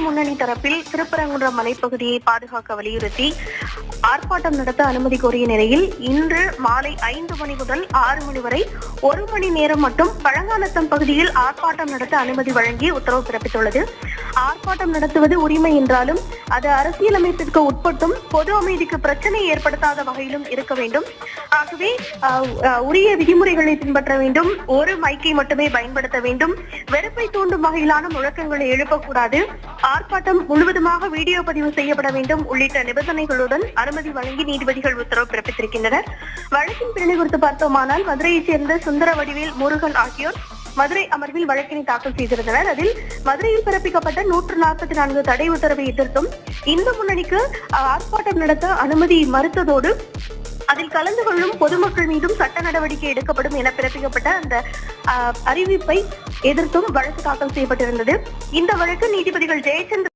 முன்னணி தரப்பில் திருப்பரங்குன்றம் மலைப்பகுதியை பாதுகாக்க வலியுறுத்தி ஆர்ப்பாட்டம் நடத்த அனுமதி கோரிய நிலையில் இன்று மாலை ஐந்து மணி முதல் ஆறு மணி வரை ஒரு மணி நேரம் மட்டும் பழங்காலத்தம் பகுதியில் ஆர்ப்பாட்டம் நடத்த அனுமதி வழங்கி உத்தரவு பிறப்பித்துள்ளது. ஆர்ப்பாட்டம் நடத்துவது உரிமை என்றாலும் அது அரசியலமைப்பிற்கு உட்பட்டும் பொது அமைதிக்கு பிரச்சனை ஏற்படுத்தாத வகையிலும் இருக்க வேண்டும். ஆகவே உரிய விதிமுறைகளை பின்பற்ற வேண்டும். ஒரு மைக்கை மட்டுமே பயன்படுத்த வேண்டும். வெறுப்பை தூண்டும் வகையிலான முழக்கங்களை எழுப்பக்கூடாது. ஆர்ப்பாட்டம் முழுவதுமாக வீடியோ பதிவு செய்யப்பட வேண்டும். உள்ளிட்ட நிபந்தனைகளுடன் அனுமதி வழங்கி நீதிபதிகள் உத்தரவு பிறப்பித்திருக்கின்றனர். வழக்கின் பின்னணி குறித்து பார்த்தோமானால் மதுரையைச் சேர்ந்த சுந்தர வடிவேல் முருகன் ஆகியோர் மதுரை அமர்வில் வழக்கினை தாக்கல் செய்திருந்தனர். அதில் மதுரையில் பிறப்பிக்கப்பட்ட நூற்று நாற்பத்தி நான்கு தடை உத்தரவை எதிர்த்தும் இந்து முன்னணிக்கு ஆர்ப்பாட்டம் நடத்த அனுமதி மறுத்ததோடு அதில் கலந்து கொள்ளும் பொதுமக்கள் மீதும் சட்ட நடவடிக்கை எடுக்கப்படும் என பிறப்பிக்கப்பட்ட அந்த அறிவிப்பை எதிர்த்தும் வழக்கு தாக்கல் செய்யப்பட்டிருந்தது. இந்த வழக்கு நீதிபதிகள் ஜெயச்சந்திர